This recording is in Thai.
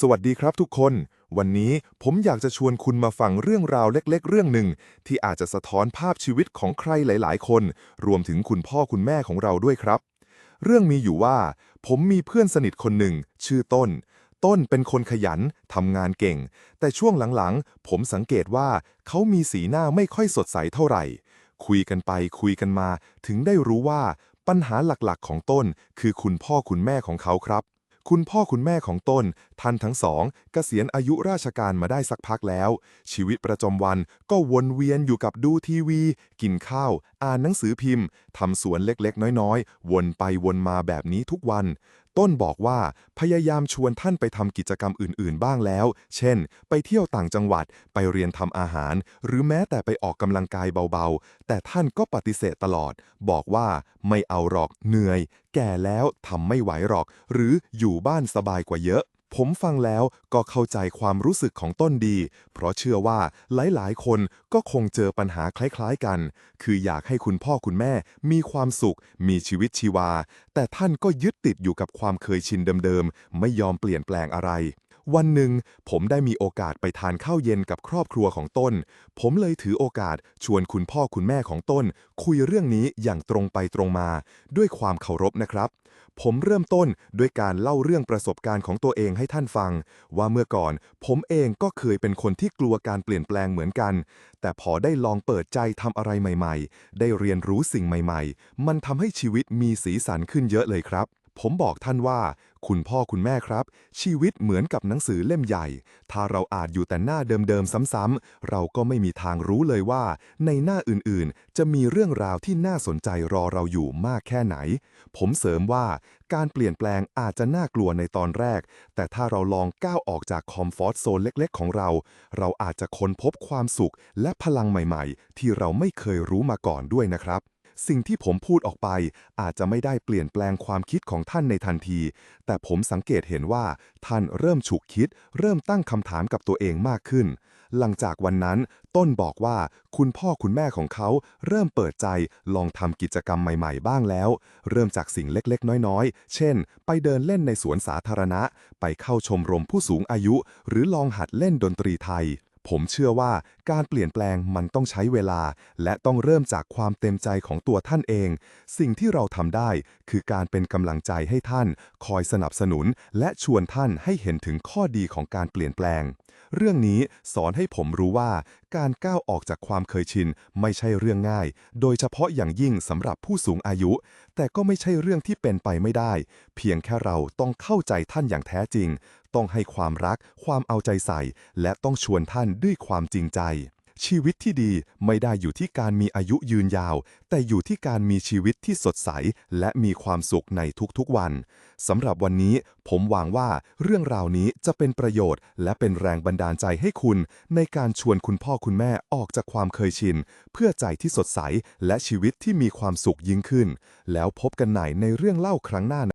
สวัสดีครับทุกคน วันนี้ผมอยากจะชวนคุณมาฟังเรื่องราวเล็กๆ เรื่องหนึ่ง ที่อาจจะสะท้อนภาพชีวิตของใครหลาย ๆ คน รวมถึงคุณพ่อคุณแม่ของเราด้วยครับ เรื่องมีอยู่ว่า ผมมีเพื่อนสนิทคนหนึ่ง ชื่อต้น ต้นเป็นคนขยันทำงานเก่ง แต่ช่วงหลังๆ ผมสังเกตว่าเขามีสีหน้าไม่ค่อยสดใสเท่าไหร่ คุยกันไปคุยกันมา ถึงได้รู้ว่าปัญหาหลักๆ ของต้นคือคุณพ่อคุณแม่ของเขาครับ คุณพ่อคุณแม่ของต้นท่านทั้งสองเกษียณอายุราชการมาได้สักพักแล้ว ชีวิตประจำวันก็วนเวียนอยู่กับดูทีวี กินข้าว อ่านหนังสือพิมพ์ทำสวนเล็กๆ น้อยๆ วนไปวนมาแบบนี้ทุกวัน ต้นบอกว่าพยายามชวนท่านไปทำกิจกรรมอื่น ๆ บ้างแล้ว เช่น ไปเที่ยวต่างจังหวัด ไปเรียนทำอาหาร หรือแม้แต่ไปออกกำลังกายเบา ๆ แต่ท่านก็ปฏิเสธตลอด บอกว่าไม่เอาหรอกเหนื่อย แก่แล้วทำไม่ไหวหรอก หรืออยู่บ้านสบายกว่าเยอะ ผมฟังแล้วก็เข้าใจความรู้สึกของต้นดี เพราะเชื่อว่าหลายๆ คนก็คงเจอปัญหาคล้ายๆกัน คืออยากให้คุณพ่อคุณแม่มีความสุข มีชีวิตชีวา แต่ท่านก็ยึดติดอยู่กับความเคยชินเดิมๆ ไม่ยอมเปลี่ยนแปลงอะไร วันหนึ่งผมได้มีโอกาสไปทานข้าวเย็นกับครอบครัวของต้น ผมเลยถือโอกาสชวนคุณพ่อคุณแม่ของต้น คุยเรื่องนี้อย่างตรงไปตรงมา ด้วยความเคารพนะครับ ผมเริ่มต้นด้วยการเล่าเรื่องประสบการณ์ของตัวเองให้ท่านฟัง ว่าเมื่อก่อน ผมเองก็เคยเป็นคนที่กลัวการเปลี่ยนแปลงเหมือนกัน แต่พอได้ลองเปิดใจทำอะไรใหม่ ๆ ได้เรียนรู้สิ่งใหม่ ๆ มันทำให้ชีวิตมีสีสันขึ้นเยอะเลยครับผมบอกท่านว่า คุณพ่อคุณแม่ครับ ชีวิตเหมือนกับหนังสือเล่มใหญ่ ถ้าเราอ่านอยู่แต่หน้าเดิมๆซ้ำๆเราก็ไม่มีทางรู้เลยว่า ในหน้าอื่นๆ จะมีเรื่องราวที่น่าสนใจรอเราอยู่มากแค่ไหน ผมเสริมว่าการเปลี่ยนแปลงอาจจะน่ากลัวในตอนแรก แต่ถ้าเราลองก้าวออกจากคอมฟอร์ทโซนเล็กๆ ของเรา เราอาจจะค้นพบความสุขและพลังใหม่ๆ ที่เราไม่เคยรู้มาก่อนด้วยนะครับ สิ่งที่ผมพูดออกไป อาจจะไม่ได้เปลี่ยนแปลงความคิดของท่านในทันที แต่ผมสังเกตเห็นว่าท่านเริ่มฉุกคิด เริ่มตั้งคำถามกับตัวเองมากขึ้น หลังจากวันนั้น ต้นบอกว่าคุณพ่อคุณแม่ของเขาเริ่มเปิดใจลองทำกิจกรรมใหม่ๆ บ้างแล้ว เริ่มจากสิ่งเล็กๆ น้อยๆ เช่น ไปเดินเล่นในสวนสาธารณะ ไปเข้าชมรมผู้สูงอายุ หรือลองหัดเล่นดนตรีไทย ผมเชื่อว่าการเปลี่ยนแปลงมันต้องใช้เวลา และต้องเริ่มจากความเต็มใจของตัวท่านเอง สิ่งที่เราทำได้คือการเป็นกำลังใจให้ท่าน คอยสนับสนุน และชวนท่านให้เห็นถึงข้อดีของการเปลี่ยนแปลง เรื่องนี้สอนให้ผมรู้ว่า การก้าวออกจากความเคยชินไม่ใช่เรื่องง่าย โดยเฉพาะอย่างยิ่งสำหรับผู้สูงอายุ แต่ก็ไม่ใช่เรื่องที่เป็นไปไม่ได้ เพียงแค่เราต้องเข้าใจท่านอย่างแท้จริง ต้องให้ความรัก ความเอาใจใส่ และต้องชวนท่านด้วยความจริงใจ ชีวิตที่ดีไม่ได้อยู่ที่การมีอายุยืนยาว แต่อยู่ที่การมีชีวิตที่สดใส และมีความสุขในทุกๆวันสำหรับวันนี้ผมหวังว่าเรื่องราวนี้จะเป็นประโยชน์ และเป็นแรงบันดาลใจให้คุณ ในการชวนคุณพ่อคุณแม่ออกจากความเคยชิน เพื่อใจที่สดใส และชีวิตที่มีความสุขยิ่งขึ้น แล้วพบกันใหม่ในเรื่องเล่าครั้งหน้า